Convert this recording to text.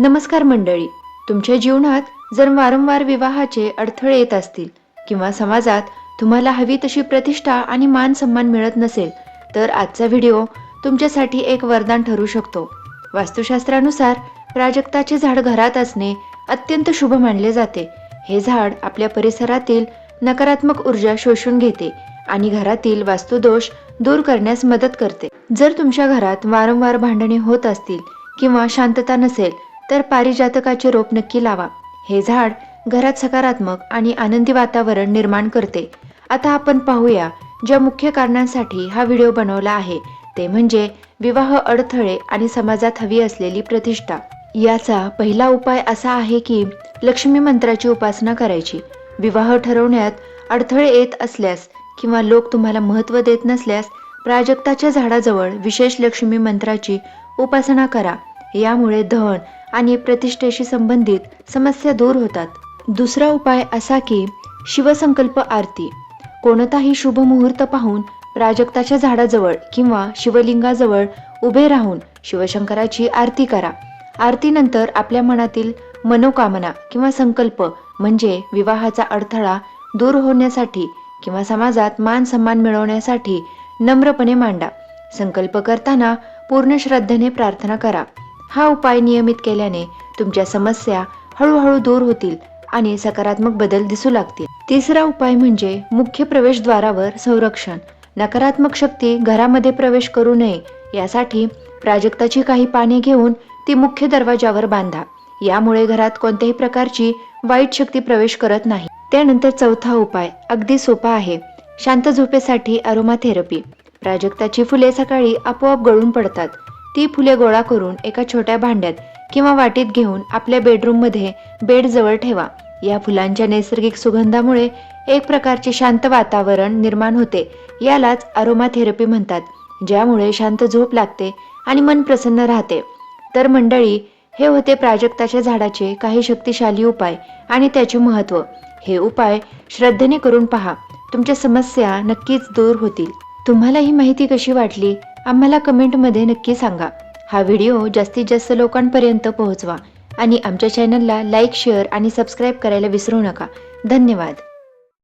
नमस्कार मंडळी. तुमच्या जीवनात जर वारंवार विवाहाचे अडथळे येत असतील किंवा समाजात तुम्हाला हवी तशी प्रतिष्ठा आणि मान सन्मान मिळत नसेल तर आजचा व्हिडिओ तुमच्यासाठी एक वरदान ठरू शकतो. वास्तुशास्त्रानुसार प्राजक्ताचे झाड घरात असणे अत्यंत शुभ मानले जाते. हे झाड आपल्या परिसरातील नकारात्मक ऊर्जा शोषून घेते आणि घरातील वास्तुदोष दूर करण्यास मदत करते. जर तुमच्या घरात वारंवार भांडणे होत असतील किंवा शांतता नसेल तर पारिजातकाचे रोप नक्की लावा. हे झाड घरात सकारात्मक आणि आनंदी वातावरण निर्माण करते. आता आपण पाहूया ज्या मुख्य कारणांसाठी हा व्हिडिओ बनवला आहे. ते म्हणजे विवाह अडथळे आणि समाजात हवी असलेली प्रतिष्ठा. याचा पहिला उपाय असा आहे की लक्ष्मी मंत्राची उपासना करायची. विवाह ठरवण्यात अडथळे येत असल्यास किंवा लोक तुम्हाला महत्त्व देत नसल्यास प्राजक्ताच्या झाडाजवळ विशेष लक्ष्मी मंत्राची उपासना करा. यामुळे धन आणि प्रतिष्ठेशी संबंधित समस्या दूर होतात. दुसरा उपाय असा की शिवसंकल्प आरती. कोणताही शुभ मुहूर्त पाहून प्राजक्ताच्या झाडाजवळ किंवा शिवलिंगाजवळ उभे राहून शिवशंकराची आरती करा. आरतीनंतर आपल्या मनातील मनोकामना किंवा संकल्प म्हणजे विवाहाचा अडथळा दूर होण्यासाठी किंवा समाजात मान सन्मान मिळवण्यासाठी नम्रपणे मांडा. संकल्प करताना पूर्ण श्रद्धेने प्रार्थना करा. हा उपाय नियमित केल्याने तुमच्या समस्या हळूहळू दूर होतील आणि सकारात्मक बदल दिसू लागतील. तिसरा उपाय म्हणजे मुख्य प्रवेशद्वारावर संरक्षण. नकारात्मक शक्ती घरामध्ये प्रवेश करू नये यासाठी प्राजक्ताची काही पाने घेऊन ती मुख्य दरवाजावर बांधा. यामुळे घरात कोणत्याही प्रकारची वाईट शक्ती प्रवेश करत नाही. त्यानंतर चौथा उपाय अगदी सोपा आहे शांत झोपेसाठी अरोमा थेरपी प्राजक्ताची फुले सकाळी आपोआप गळून पडतात. ती फुले गोळा करून एका छोट्या भांड्यात किंवा वाटीत घेऊन आपल्या बेडरूममध्ये बेड जवळ ठेवा. या फुलांच्या नैसर्गिक सुगंधामुळे एक प्रकारचे शांत वातावरण निर्माण होते. यालाच अरोमा थेरपी म्हणतात ज्यामुळे शांत झोप लागते आणि मन प्रसन्न राहते. तर मंडळी हे होते प्राजक्ताच्या झाडाचे काही शक्तिशाली उपाय आणि त्याचे महत्त्व. हे उपाय श्रद्धेने करून पहा. तुमच्या समस्या नक्कीच दूर होतील. तुम्हाला ही माहिती कशी वाटली? आम्हाला कमेंटमध्ये नक्की सांगा. हा व्हिडिओ जास्तीत जास्त लोकांपर्यंत पोहोचवा. आणि आमच्या चॅनलला लाईक शेअर आणि सबस्क्राईब करायला विसरू नका. धन्यवाद.